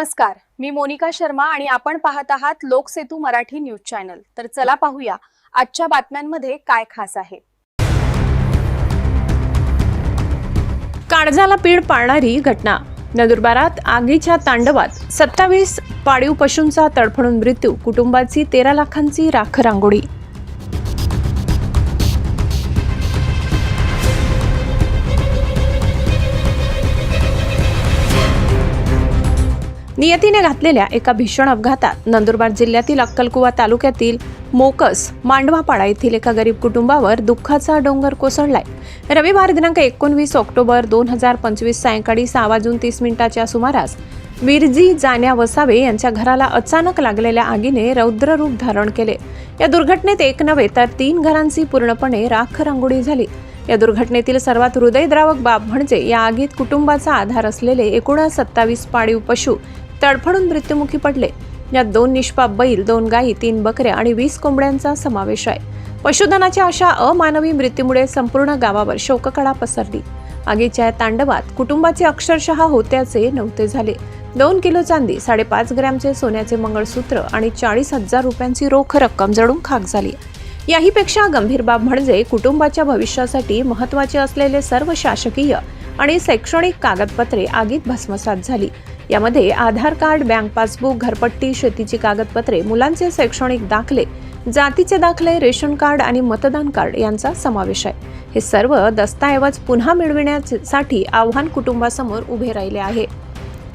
नमस्कार मी मोनिका शर्मा आणि आपण पाहत आहात लोकसेतू मराठी न्यूज चॅनल. तर चला पाहूया आजच्या बातम्यांमध्ये काय खास आहे. काळजाला पीड पाळणारी घटना. नंदुरबारात आगीच्या तांडवात सत्तावीस पाळीव पशूंचा तडफडून मृत्यू कुटुंबाची तेरा लाखांची राख रांगोळी. नियतीने घातलेल्या एका भीषण अपघातात नंदुरबार जिल्ह्यातील अक्कलकुवा तालुक्यातील मोकस मांडवापाडा येथील एका गरीब कुटुंबावर दुःखाचा डोंगर कोसळलाय. रविवार दिनांक एकोणवीस ऑक्टोबर दोन हजार पंचवीस सायंकाळी सहा वाजून तीस मिनिटाच्या सुमारास विरजी जाण्या वसावे यांच्या घराला अचानक लागलेल्या आगीने रौद्र रूप धारण केले. या दुर्घटनेत एक नव्हे तर तीन घरांची पूर्णपणे राख रांगोळी झाली. या दुर्घटनेतील सर्वात हृदयद्रावक बाब म्हणजे या आगीत कुटुंबाचा आधार असलेले एकूण सत्तावीस पाळीव पशु तडफडून मृत्युमुखी पडले. यात दोन निष्पाप बैल दोन गायी तीन बकऱ्या आणि वीस कोंबड्यांचा समावेश आहे. पशुधनाच्या अशा अमानवी मृत्यूमुळे संपूर्ण गावावर शोककळा पसरली. आगीच्या तांडवात कुटुंबाचे अक्षरशः होत्याचे नव्हते झाले. दोन किलो चांदी साडेपाच ग्रॅमचे सोन्याचे मंगळसूत्र आणि चाळीस हजार रुपयांची रोख रक्कम जडून खाक झाली. याहीपेक्षा गंभीर बाब म्हणजे कुटुंबाच्या भविष्यासाठी महत्त्वाचे असलेले सर्व शासकीय आणि शैक्षणिक कागदपत्रे आगीत भस्मसात झाली. यामध्ये आधार कार्ड बँक पासबुक घरपट्टी शेतीची कागदपत्रे मुलांचे शैक्षणिक दाखले जातीचे दाखले रेशन कार्ड आणि मतदान कार्ड यांचा समावेश आहे. हे सर्व दस्तऐवज पुन्हा मिळविण्यासाठी आव्हान कुटुंबासमोर उभे राहिले आहे.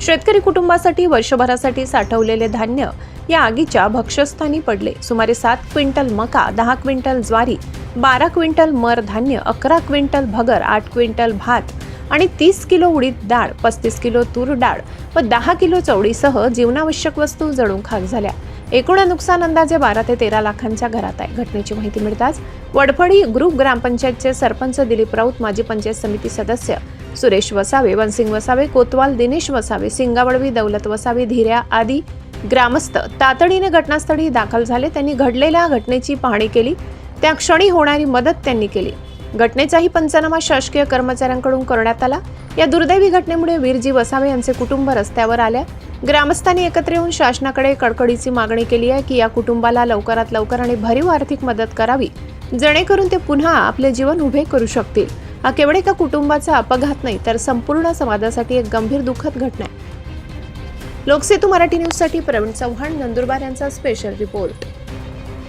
शेतकरी कुटुंबासाठी वर्षभरासाठी साठवलेले धान्य या आगीच्या भक्ष्यस्थानी पडले. सुमारे सात क्विंटल मका दहा क्विंटल ज्वारी बारा क्विंटल मर धान्य अकरा क्विंटल भगर आठ क्विंटल भात आणि तीस किलो उडीद डाळ पस्तीस किलो तूर डाळ व दहा किलो चवडीसह जीवनावश्यक वस्तू जळून खाक झाल्या. एकूण नुकसान अंदाजे बारा ते तेरा लाखांच्या घरात आहे. घटनेची माहिती मिळताच वडफडी ग्रुप ग्रामपंचायतचे सरपंच दिलीप राऊत माजी पंचायत समिती सदस्य सुरेश वसावे वनसिंग वसावे कोतवाल दिनेश वसावे सिंगावडवी दौलत वसावे धीऱ्या आदी ग्रामस्थ तातडीने घटनास्थळी दाखल झाले. त्यांनी घडलेल्या घटनेची पाहणी केली. त्या क्षणी होणारी मदत त्यांनी केली. घटनेचाही पंचनामा शासकीय कर्मचाऱ्यांकडून करण्यात आला. या दुर्दैवी घटनेमुळे वीरजी वसावे यांचे कुटुंब रस्त्यावर आल्या ग्रामस्थांनी एकत्र येऊन शासनाकडे कडकडीची मागणी केली आहे की या कुटुंबाला लवकरात लवकर आणि भरीव आर्थिक मदत करावी जेणेकरून ते पुन्हा आपले जीवन उभे करू शकतील. हा केवळ एका कुटुंबाचा अपघात नाही तर संपूर्ण समाजासाठी एक गंभीर दुःखद घटना आहे. लोकसेतू मराठी न्यूजसाठी प्रवीण चव्हाण नंदुरबार यांचा स्पेशल रिपोर्ट.